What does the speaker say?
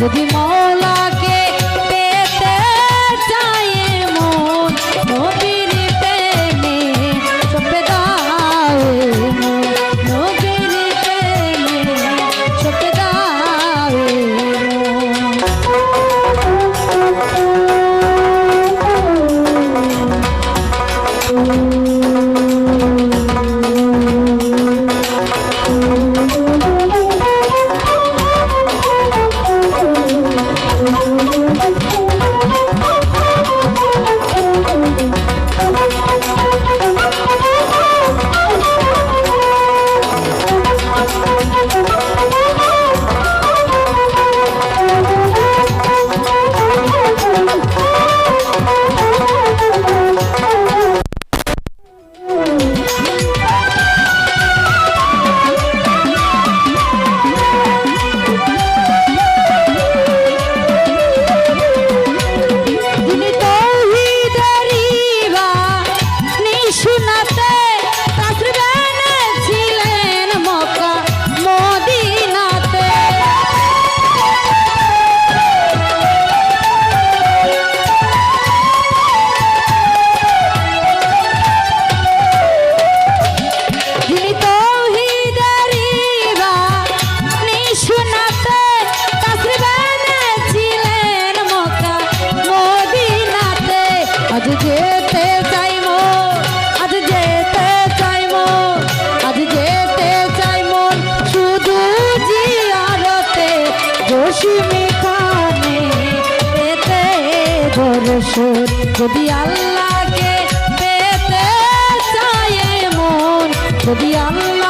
যদি মন যদি আল্লাহকে পেতে চায় মন যদি আল্লাহ